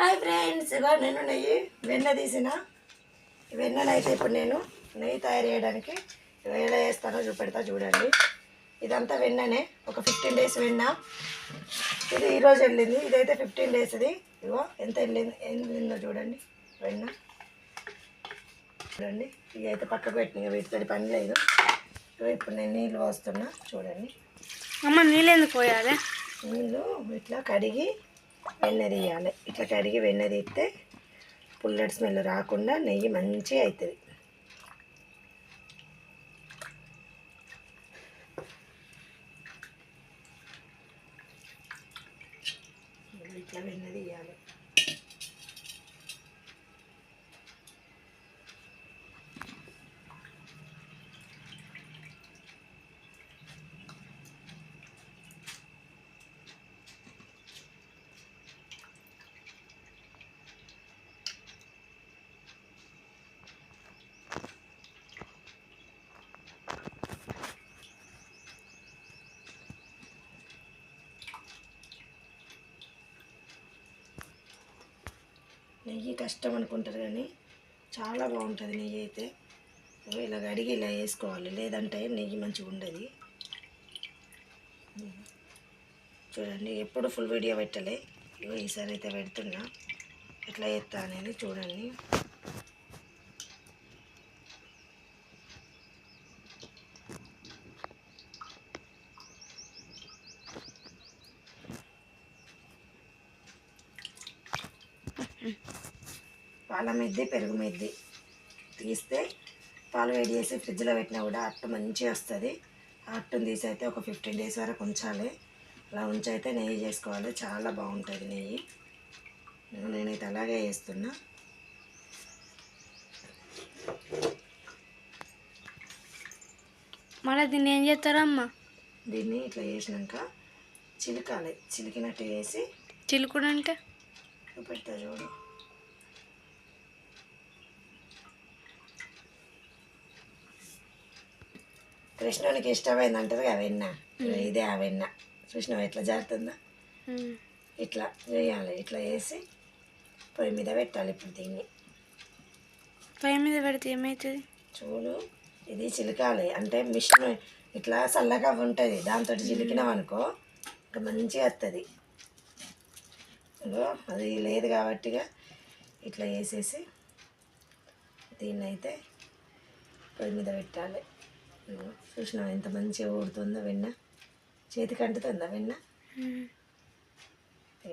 Hi friends ఇగో నేను నెయ్యి వెన్న తీసిన. వెన్నను అయితే ఇప్పుడు నేను నెయ్యి తయారు చేయడానికి ఎలా చేస్తానో చూపెడతా చూడండి. ఇదంతా వెన్ననే ఒక ఫిఫ్టీన్ డేస్ వెన్న. ఇది ఈరోజు వెళ్ళింది ఇదైతే ఫిఫ్టీన్ డేస్ ఇది. ఇగో ఎంత వెళ్ళింది వెళ్ళిందో చూడండి వెన్న. చూడండి ఇవి అయితే పక్కకు పెట్టినాయి వీటితో పని లేదు. ఇప్పుడు నేను నీళ్ళు పోస్తున్నా చూడండి. అమ్మ నీళ్ళు ఎందుకు పోయాలి? నీళ్ళు ఇట్లా కడిగి వెన్న తీయాలి. ఇట్లా కడిగి వెన్న తీస్తే పుల్లటి స్మెల్ రాకుండా నెయ్యి మంచిగా అవుతుంది ఇట్లా వెన్న తీయాలి నెయ్యి కష్టం అనుకుంటారు కానీ చాలా బాగుంటుంది నెయ్యి అయితే. ఇలా కడిగి ఇలా వేసుకోవాలి. లేదంటే నెయ్యి మంచిగా ఉండదు. చూడండి ఎప్పుడు ఫుల్ వీడియో పెట్టలే. ఇగో ఈసారి అయితే పెడుతున్నా. ఎట్లా చేస్తా అనేది చూడండి. పాల మెద్ది పెరుగు మెద్ది తీస్తే పాలు వేడి చేసి ఫ్రిడ్జ్లో పెట్టినా కూడా అట్టు మంచిగా వస్తుంది. ఆ అట్టును తీసి అయితే ఒక ఫిఫ్టీన్ డేస్ వరకు ఉంచాలి. అలా ఉంచైతే నెయ్యి చేసుకోవాలి. చాలా బాగుంటుంది నెయ్యి. నేనైతే అలాగే చేస్తున్నా. మళ్ళీ దీన్ని ఏం చేస్తారమ్మా? దీన్ని ఇట్లా చేసినాక చిలకాలి. చిలికినట్టు వేసి చిలుకుడు అంటే చూపెడతా చూడు. కృష్ణునికి ఇష్టమైంది అంటారు కదా వెన్న. ఇదే ఆ వెన్న. చూసినావు ఎట్లా జారుతుందా. ఇట్లా వేయాలి. ఇట్లా వేసి పొయ్యి మీద పెట్టాలి ఇప్పుడు దీన్ని. పై మీద పెడితే ఏమవుతుంది చూడు ఇది చిలకాలి. అంటే మిషన్ ఇట్లా చల్లగా ఉంటుంది దాంతో చిలికినాం అనుకో ఇంకా మంచిగా వస్తుంది అది లేదు కాబట్టిగా ఇట్లా వేసేసి దీన్ని అయితే పొయ్యి మీద పెట్టాలి. ఇగో చూసినావా ఎంత మంచిగా ఊడుతుందో వెన్న. చేతికి అంటుతుందా వెన్న.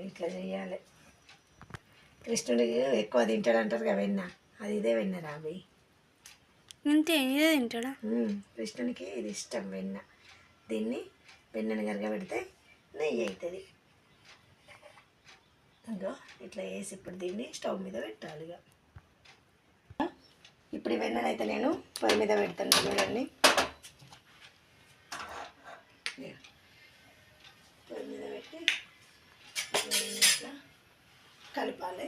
ఇట్లా చేయాలి కృష్ణుడికి ఎక్కువ తింటాడు అంటారు కదా వెన్న. అది ఇదే వెన్న రాబి ఇంతే ఇదే తింటాడా? కృష్ణునికి ఇది ఇష్టం వెన్న. దీన్ని వెన్నని కనుక పెడితే నెయ్యి అవుతుంది ఇంకో ఇట్లా వేసి ఇప్పుడు దీన్ని స్టవ్ మీద పెట్టాలి ఇక ఇప్పుడు అయితే నేను పొయ్యి మీద పెడతాను చూడండి. కలపాలి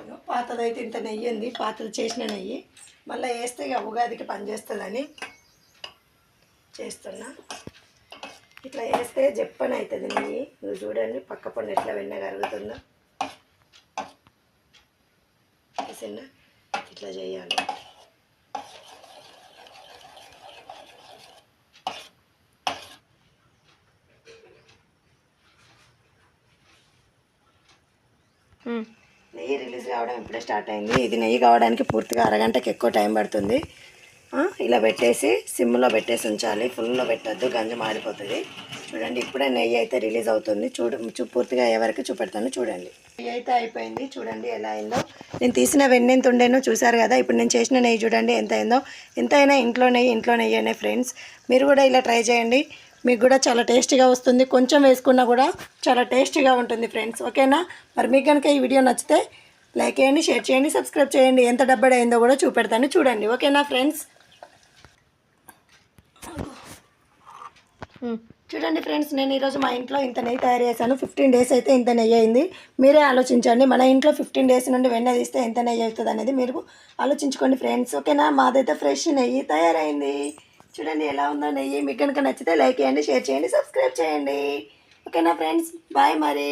ఇగో పాతదైతే ఇంత నెయ్యి ఉంది. పాతది చేసిన నెయ్యి. మళ్ళీ వేస్తే ఇక ఉగాదికి పనిచేస్తుందని చేస్తున్నా. ఇట్లా వేస్తే జప్పని అవుతుంది నెయ్యి. నువ్వు చూడండి పక్క పండు ఎట్లా వెన్న కరుగుతుందో. ఇట్లా చేయాలి. నెయ్యి రిలీజ్ కావడం ఇప్పుడే స్టార్ట్ అయింది. ఇది నెయ్యి కావడానికి పూర్తిగా అరగంటకి ఎక్కువ టైం పడుతుంది. ఇలా పెట్టేసి సిమ్లో పెట్టేసి ఉంచాలి. ఫుల్లో పెట్టద్దు. గంజు మాడిపోతుంది చూడండి ఇప్పుడే నెయ్యి అయితే రిలీజ్ అవుతుంది. చూడు చూ పూర్తిగా అయ్యే వరకు చూపెడతాను చూడండి. నెయ్యి అయితే అయిపోయింది. చూడండి ఎలా అయిందో. నేను తీసిన వెన్నెంత ఉండేనో చూసారు కదా. ఇప్పుడు నేను చేసిన నెయ్యి చూడండి ఎంత అయిందో. ఎంత అయినా ఇంట్లో నెయ్యి ఇంట్లో నెయ్యి అనే ఫ్రెండ్స్ మీరు కూడా ఇలా ట్రై చేయండి. మీకు కూడా చాలా టేస్టీగా వస్తుంది. కొంచెం వేసుకున్నా కూడా చాలా టేస్టీగా ఉంటుంది ఫ్రెండ్స్. ఓకేనా? మరి మీకు కనుక ఈ వీడియో నచ్చితే లైక్ చేయండి షేర్ చేయండి సబ్స్క్రైబ్ చేయండి. ఎంత డబ్బడి అయిందో కూడా చూపెడతాను చూడండి. ఓకేనా ఫ్రెండ్స్? చూడండి ఫ్రెండ్స్ నేను ఈరోజు మా ఇంట్లో ఇంత నెయ్యి తయారు చేశాను. ఫిఫ్టీన్ డేస్ అయితే ఇంత నెయ్యి అయింది. మీరే ఆలోచించండి మన ఇంట్లో ఫిఫ్టీన్ డేస్ నుండి వెన్న తీస్తే ఎంత నెయ్యి అవుతుంది అనేది మీరు ఆలోచించుకోండి ఫ్రెండ్స్. ఓకేనా? మాదైతే ఫ్రెష్ నెయ్యి తయారైంది. చూడండి ఎలా ఉందో నెయ్యి. మీకు కనుక నచ్చితే లైక్ చేయండి షేర్ చేయండి సబ్స్క్రైబ్ చేయండి. ఓకేనా ఫ్రెండ్స్? బాయ్ మరి.